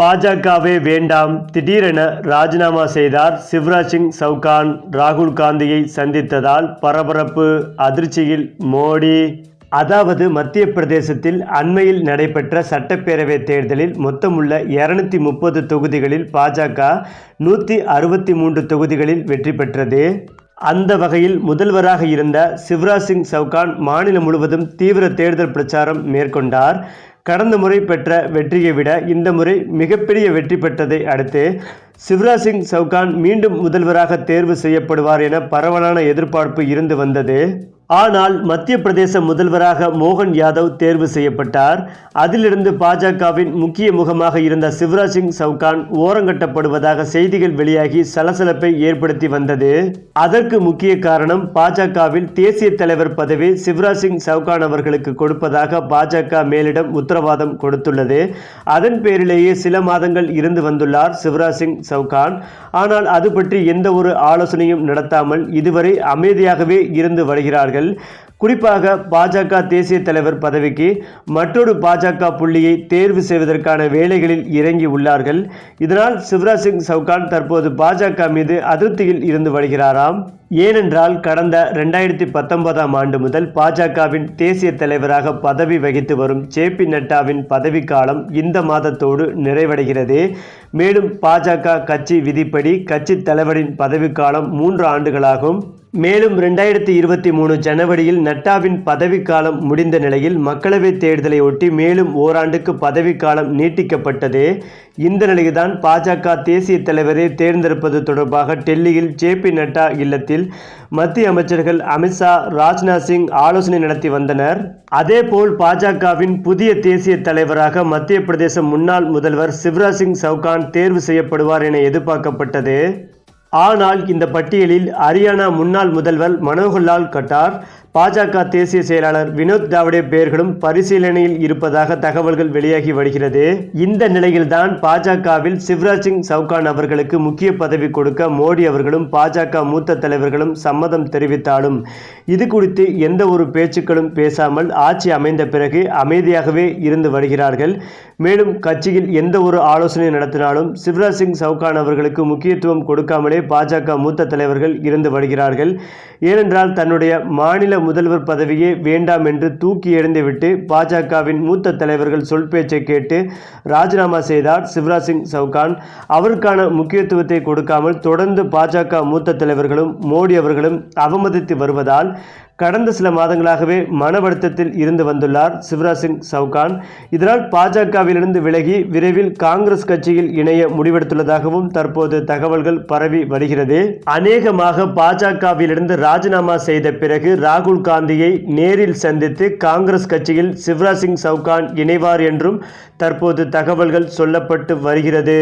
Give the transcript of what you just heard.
பாஜகவே வேண்டாம் திடீரென ராஜினாமா செய்தார் சிவராஜ் சிங் சவுகான். ராகுல் காந்தியை சந்தித்ததால் பரபரப்பு அதிர்ச்சியில் மோடி. அதாவது மத்திய பிரதேசத்தில் அண்மையில் நடைபெற்ற சட்டப்பேரவை தேர்தலில் மொத்தமுள்ள இருநூத்தி முப்பது தொகுதிகளில் பாஜக நூற்றி அறுபத்தி மூன்று தொகுதிகளில் வெற்றி பெற்றது. அந்த வகையில் முதல்வராக இருந்த சிவராஜ் சிங் சவுகான் மாநிலம் முழுவதும் தீவிர தேர்தல் பிரச்சாரம் மேற்கொண்டார். கடந்த முறை பெற்ற வெற்றியை விட இந்த முறை மிகப்பெரிய வெற்றி பெற்றதை அடுத்து சிவராஜ் சிங் சவுகான் மீண்டும் முதல்வராக தேர்வு செய்யப்படுவார் என பரவலான எதிர்பார்ப்பு இருந்து வந்தது. ஆனால் மத்திய பிரதேச முதல்வராக மோகன் யாதவ் தேர்வு செய்யப்பட்டார். அதிலிருந்து பாஜகவின் முக்கிய முகமாக இருந்த சிவராஜ் சிங் சவுகான் ஓரங்கட்டப்படுவதாக செய்திகள் வெளியாகி சலசலப்பை ஏற்படுத்தி வந்தது. அதற்கு முக்கிய காரணம் பாஜகவில் தேசிய தலைவர் பதவி சிவராஜ் சிங் சவுகான் அவர்களுக்கு கொடுப்பதாக பாஜக மேலிடம் உத்தரவாதம் கொடுத்துள்ளது. அதன் பேரிலேயே சில மாதங்கள் இருந்து வந்துள்ளார் சிவராஜ் சிங் சவுகான். ஆனால் அது பற்றி எந்த ஒரு ஆலோசனையும் நடத்தாமல் இதுவரை அமைதியாகவே இருந்து வருகிறார்கள். அவர்கள் குறிப்பாக பாஜக தேசிய தலைவர் பதவிக்கு மற்றொரு பாஜக புள்ளியை தேர்வு செய்வதற்கான வேலைகளில் இறங்கி உள்ளார்கள். இதனால் சிவராஜ் சிங் சவுகான் தற்போது பாஜக மீது அதிருப்தியில் இருந்து வருகிறாராம். ஏனென்றால் கடந்த ரெண்டாயிரத்தி பத்தொன்பதாம் ஆண்டு முதல் பாஜகவின் தேசிய தலைவராக பதவி வகித்து வரும் ஜே பி நட்டாவின் பதவிக்காலம் இந்த மாதத்தோடு நிறைவடைகிறது. மேலும் பாஜக கட்சி விதிப்படி கட்சி தலைவரின் பதவிக்காலம் மூன்று ஆண்டுகளாகும். மேலும் ரெண்டாயிரத்தி இருபத்தி மூணு ஜனவரியில் நட்டாவின் பதவிக்காலம் முடிந்த நிலையில் மக்களவைத் தேர்தலை ஒட்டி மேலும் ஓராண்டுக்கு பதவிக்காலம் நீட்டிக்கப்பட்டது. இந்த நிலையில்தான் பாஜக தேசிய தலைவரை தேர்ந்தெடுப்பது தொடர்பாக டெல்லியில் ஜே பி நட்டா இல்லத்தில் மத்திய அமைச்சர்கள் அமித்ஷா ராஜ்நாத் சிங் ஆலோசனை நடத்தி வந்தனர். அதேபோல் பாஜகவின் புதிய தேசிய தலைவராக மத்திய பிரதேச முன்னாள் முதல்வர் சிவராஜ் சிங் சவுகான் தேர்வு செய்யப்படுவார் என எதிர்பார்க்கப்பட்டது. ஆனால் இந்த பட்டியலில் ஹரியானா முன்னாள் முதல்வர் மனோகர்லால் கட்டார் பாஜக தேசிய செயலாளர் வினோத் தாவடே பெயர்களும் பரிசீலனையில் இருப்பதாக தகவல்கள் வெளியாகி வருகிறது. இந்த நிலையில்தான் பாஜகவில் சிவராஜ் சிங் சவுகான் அவர்களுக்கு முக்கிய பதவி கொடுக்க மோடி அவர்களும் பாஜக மூத்த தலைவர்களும் சம்மதம் தெரிவித்தாலும் இது குறித்து எந்த ஒரு பேச்சுக்களும் பேசாமல் ஆட்சி அமைந்த பிறகு அமைதியாகவே இருந்து வருகிறார்கள். மேலும் கட்சியில் எந்த ஒரு ஆலோசனை நடத்தினாலும் சிவராஜ் சிங் சவுகான் அவர்களுக்கு முக்கியத்துவம் கொடுக்காமலே பாஜக மூத்த தலைவர்கள் இருந்து வருகிறார்கள். ஏனென்றால் தன்னுடைய மாநில முதல்வர் பதவியே வேண்டாம் என்று தூக்கி எறிந்துவிட்டு பாஜகவின் மூத்த தலைவர்கள் சொல் பேச்சை கேட்டு ராஜினாமா செய்தார் சிவராஜ் சிங் சவுகான். அவருக்கான முக்கியத்துவத்தை கொடுக்காமல் தொடர்ந்து பாஜக மூத்த தலைவர்களும் மோடி அவர்களும் அவமதித்து வருவதால் கடந்த சில மாதங்களாகவே மன வருத்தத்தில் இருந்து வந்துள்ளார் சிவராஜ் சிங் சவுகான். இதனால் பாஜகவிலிருந்து விலகி விரைவில் காங்கிரஸ் கட்சியில் இணைய முடிவெடுத்துள்ளதாகவும் தற்போது தகவல்கள் பரவி வருகிறது. அநேகமாக பாஜகவிலிருந்து ராஜினாமா செய்த பிறகு ராகுல் காந்தியை நேரில் சந்தித்து காங்கிரஸ் கட்சியில் சிவராஜ் சிங் சவுகான் இணைவார் என்றும் தற்போது தகவல்கள் சொல்லப்பட்டு வருகிறது.